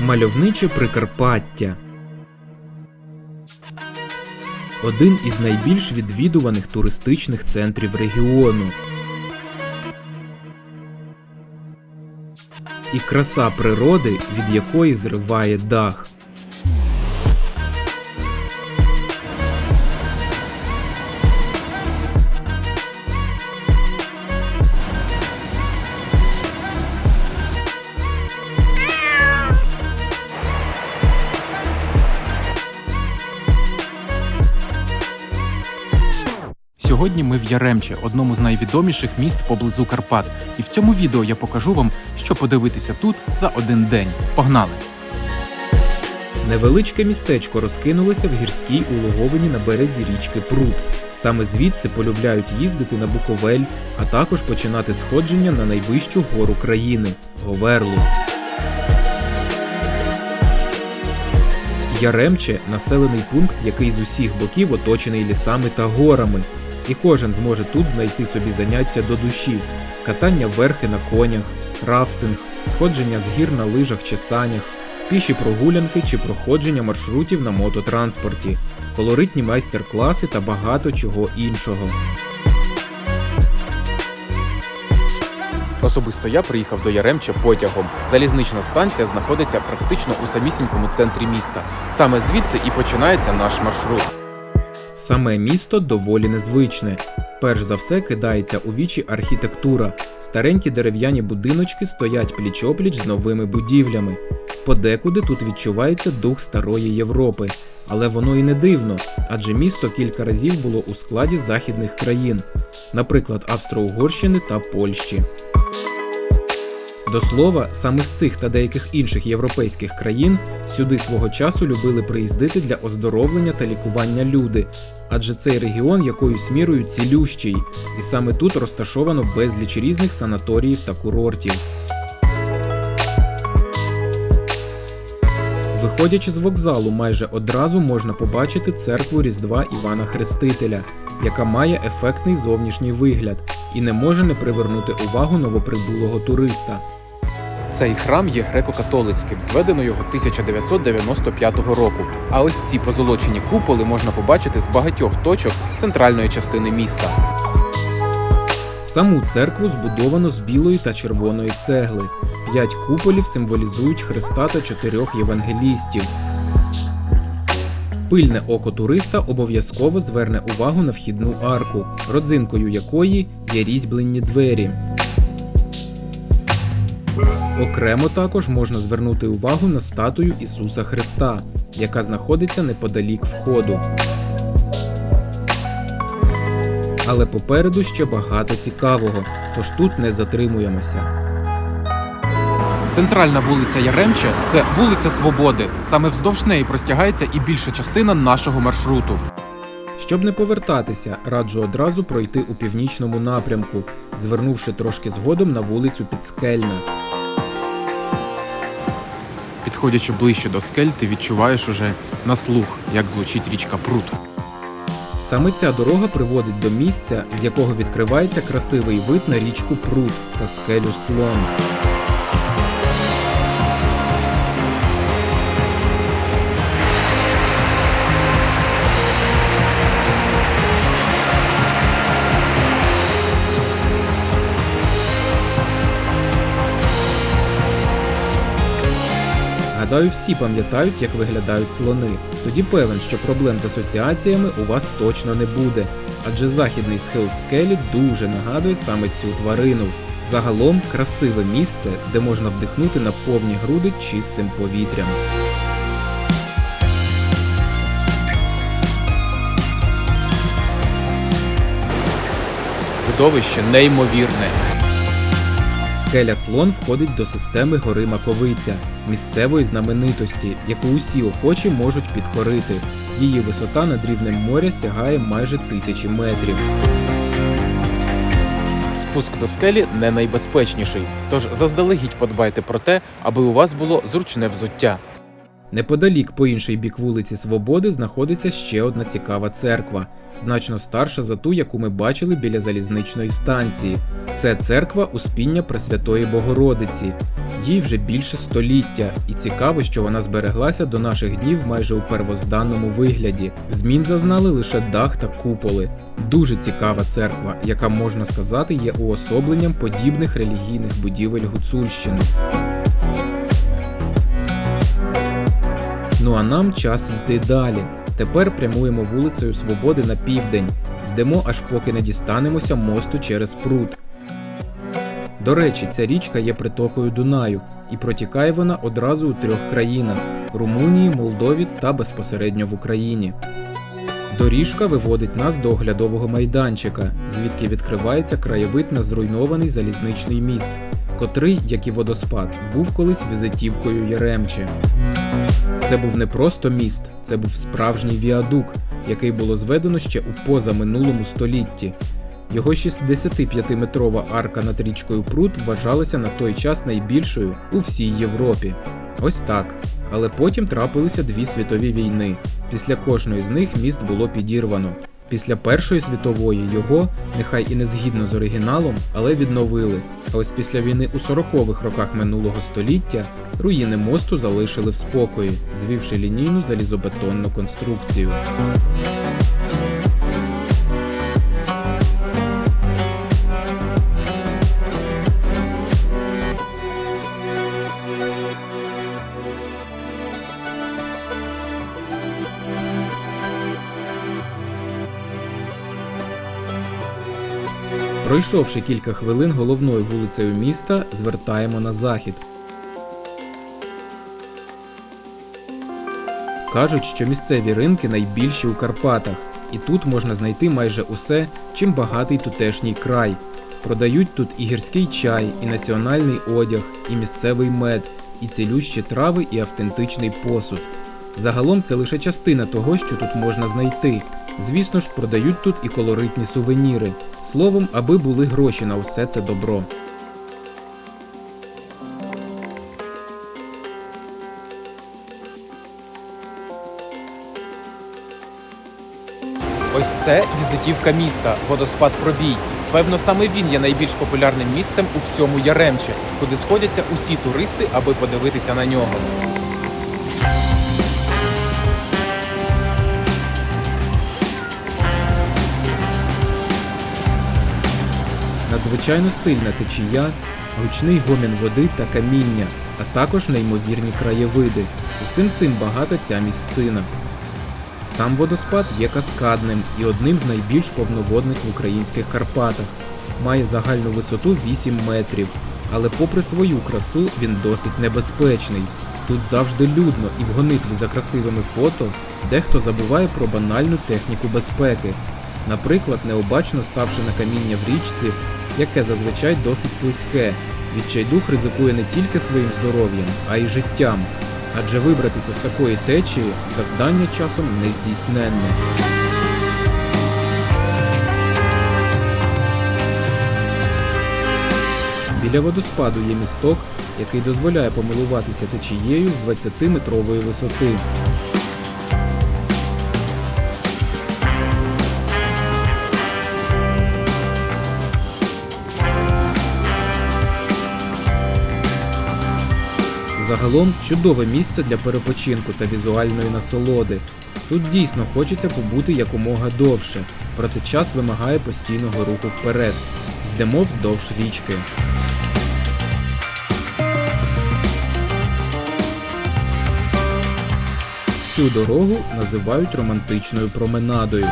Мальовниче Прикарпаття. Один із найбільш відвідуваних туристичних центрів регіону. І краса природи, від якої зриває дах. Сьогодні ми в Яремче, одному з найвідоміших міст поблизу Карпат. І в цьому відео я покажу вам, що подивитися тут за один день. Погнали! Невеличке містечко розкинулося в гірській улоговині на березі річки Прут. Саме звідси полюбляють їздити на Буковель, а також починати сходження на найвищу гору країни Говерлу. Яремче населений пункт, який з усіх боків оточений лісами та горами. І кожен зможе тут знайти собі заняття до душі: катання верхи на конях, рафтинг, сходження з гір на лижах чи санях, піші прогулянки чи проходження маршрутів на мототранспорті, колоритні майстер-класи та багато чого іншого. Особисто я приїхав до Яремча потягом. Залізнична станція знаходиться практично у самісінькому центрі міста. Саме звідси і починається наш маршрут. Саме місто доволі незвичне. Перш за все кидається у вічі архітектура. Старенькі дерев'яні будиночки стоять пліч-опліч з новими будівлями. Подекуди тут відчувається дух старої Європи. Але воно і не дивно, адже місто кілька разів було у складі західних країн, наприклад, Австро-Угорщини та Польщі. До слова, саме з цих та деяких інших європейських країн сюди свого часу любили приїздити для оздоровлення та лікування люди, адже цей регіон якоюсь мірою цілющий, і саме тут розташовано безліч різних санаторіїв та курортів. Виходячи з вокзалу, майже одразу можна побачити церкву Різдва Івана Хрестителя, яка має ефектний зовнішній вигляд і не може не привернути увагу новоприбулого туриста. Цей храм є греко-католицьким, зведено його 1995 року. А ось ці позолочені куполи можна побачити з багатьох точок центральної частини міста. Саму церкву збудовано з білої та червоної цегли. П'ять куполів символізують Христа та чотирьох євангелістів. Пильне око туриста обов'язково зверне увагу на вхідну арку, родзинкою якої є різьблені двері. Окремо також можна звернути увагу на статую Ісуса Христа, яка знаходиться неподалік входу. Але попереду ще багато цікавого, тож тут не затримуємося. Центральна вулиця Яремче це вулиця Свободи. Саме вздовж неї простягається і більша частина нашого маршруту. Щоб не повертатися, раджу одразу пройти у північному напрямку, звернувши трошки згодом на вулицю Підскельна. Підходячи ближче до скель, ти відчуваєш уже на слух, як звучить річка Прут. Саме ця дорога приводить до місця, з якого відкривається красивий вид на річку Прут та скелю Слон. Гадаю, всі пам'ятають, як виглядають слони. Тоді певен, що проблем з асоціаціями у вас точно не буде, адже західний схил скелі дуже нагадує саме цю тварину. Загалом красиве місце, де можна вдихнути на повні груди чистим повітрям. Видовище неймовірне. Скеля Слон входить до системи гори Маковиця, місцевої знаменитості, яку усі охочі можуть підкорити. Її висота над рівнем моря сягає майже тисячі метрів. Спуск до скелі не найбезпечніший, тож заздалегідь подбайте про те, аби у вас було зручне взуття. Неподалік по інший бік вулиці Свободи знаходиться ще одна цікава церква, значно старша за ту, яку ми бачили біля залізничної станції. Це церква Успіння Пресвятої Богородиці. Їй вже більше століття, і цікаво, що вона збереглася до наших днів майже у первозданному вигляді. Змін зазнали лише дах та куполи. Дуже цікава церква, яка можна сказати є уособленням подібних релігійних будівель Гуцульщини. Ну а нам час йти далі. Тепер прямуємо вулицею Свободи на південь. Йдемо аж поки не дістанемося мосту через пруд. До речі, ця річка є притокою Дунаю, і протікає вона одразу у трьох країнах Румунії, Молдові та безпосередньо в Україні. Доріжка виводить нас до оглядового майданчика, звідки відкривається краєвид на зруйнований залізничний міст, котрий, як і водоспад, був колись візитівкою Яремче. Це був не просто міст, це був справжній віадук, який було зведено ще у позаминулому столітті. Його 65-метрова арка над річкою Прут вважалася на той час найбільшою у всій Європі. Ось так. Але потім трапилися дві світові війни. Після кожної з них міст було підірвано. Після Першої світової його, нехай і не згідно з оригіналом, але відновили. А ось після війни у 40-х роках минулого століття руїни мосту залишили в спокої, звівши лінійну залізобетонну конструкцію. Пройшовши кілька хвилин головною вулицею міста, звертаємо на захід. Кажуть, що місцеві ринки найбільші у Карпатах, і тут можна знайти майже усе, чим багатий тутешній край. Продають тут і гірський чай, і національний одяг, і місцевий мед, і цілющі трави, і автентичний посуд. Загалом це лише частина того, що тут можна знайти. Звісно ж, продають тут і колоритні сувеніри. Словом, аби були гроші на все це добро. Ось це візитівка міста, водоспад Пробій. Певно, саме він є найбільш популярним місцем у всьому Яремче, куди сходяться усі туристи, аби подивитися на нього. Надзвичайно сильна течія, гучний гомін води та каміння, а також неймовірні краєвиди. Усім цим багата ця місцина. Сам водоспад є каскадним і одним з найбільш повноводних в українських Карпатах. Має загальну висоту 8 метрів, але попри свою красу він досить небезпечний. Тут завжди людно і в гонитві за красивими фото дехто забуває про банальну техніку безпеки. Наприклад, необачно ставши на каміння в річці, яке зазвичай досить слизьке, відчайдух ризикує не тільки своїм здоров'ям, а й життям. Адже вибратися з такої течії завдання часом нездійсненне. Біля водоспаду є місток, який дозволяє помилуватися течією з 20-метрової висоти. Загалом чудове місце для перепочинку та візуальної насолоди. Тут дійсно хочеться побути якомога довше, проте час вимагає постійного руху вперед. Йдемо вздовж річки. Цю дорогу називають романтичною променадою.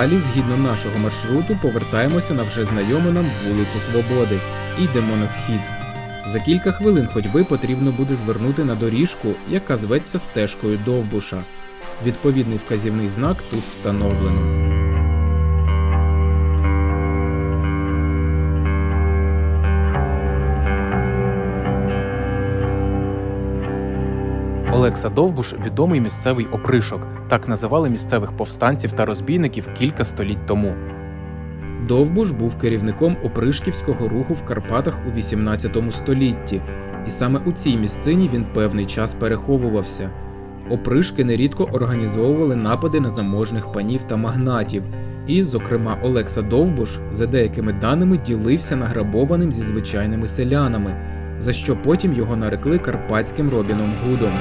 Далі, згідно нашого маршруту, повертаємося на вже знайому нам вулицю Свободи і йдемо на схід. За кілька хвилин ходьби потрібно буде звернути на доріжку, яка зветься стежкою Довбуша. Відповідний вказівний знак тут встановлено. Олекса Довбуш відомий місцевий опришок. Так називали місцевих повстанців та розбійників кілька століть тому. Довбуш був керівником опришківського руху в Карпатах у 18 столітті, і саме у цій місцині він певний час переховувався. Опришки нерідко організовували напади на заможних панів та магнатів, і, зокрема, Олекса Довбуш, за деякими даними, ділився награбованим зі звичайними селянами, за що потім його нарекли карпатським Робіном Гудом.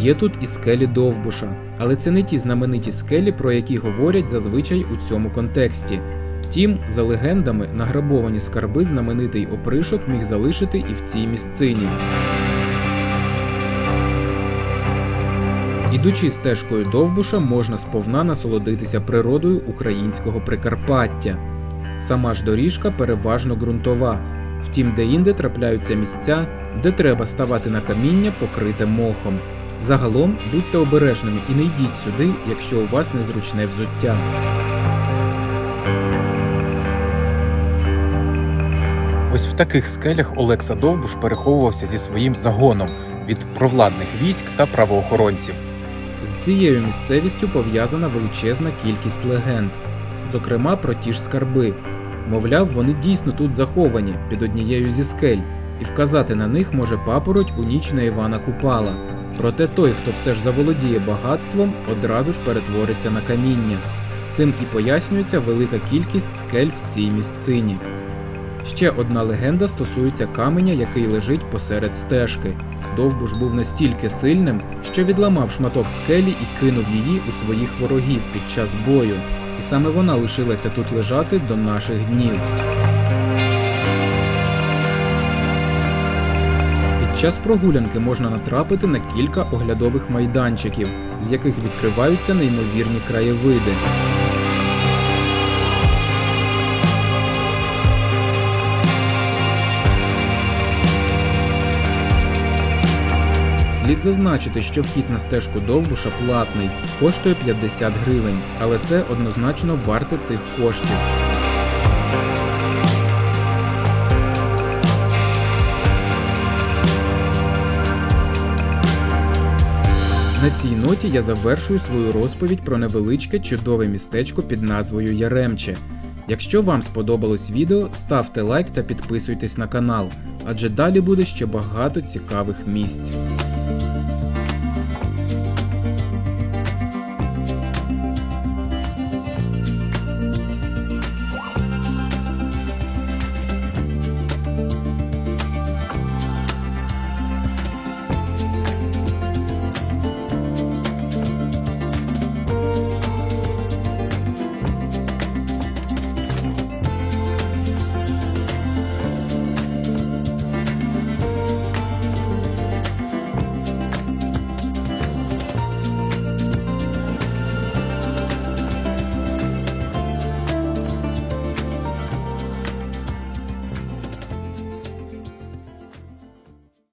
Є тут і скелі Довбуша, але це не ті знамениті скелі, про які говорять зазвичай у цьому контексті. Втім, за легендами, награбовані скарби знаменитий опришок міг залишити і в цій місцині. Ідучи стежкою Довбуша, можна сповна насолодитися природою українського Прикарпаття. Сама ж доріжка переважно ґрунтова, втім, деінде трапляються місця, де треба ставати на каміння, покрите мохом. Загалом будьте обережними і не йдіть сюди, якщо у вас незручне взуття. Ось в таких скелях Олекса Довбуш переховувався зі своїм загоном від провладних військ та правоохоронців. З цією місцевістю пов'язана величезна кількість легенд, зокрема про ті ж скарби. Мовляв, вони дійсно тут заховані під однією зі скель, і вказати на них може папороть у ніч на Івана Купала. Проте той, хто все ж заволодіє багатством, одразу ж перетвориться на каміння. Цим і пояснюється велика кількість скель в цій місцині. Ще одна легенда стосується каменя, який лежить посеред стежки. Довбуш був настільки сильним, що відламав шматок скелі і кинув її у своїх ворогів під час бою. І саме вона лишилася тут лежати до наших днів. Час прогулянки можна натрапити на кілька оглядових майданчиків, з яких відкриваються неймовірні краєвиди. Слід зазначити, що вхід на стежку Довбуша платний, коштує 50 гривень, але це однозначно варте цих коштів. На цій ноті я завершую свою розповідь про невеличке чудове містечко під назвою Яремче. Якщо вам сподобалось відео, ставте лайк та підписуйтесь на канал, адже далі буде ще багато цікавих місць.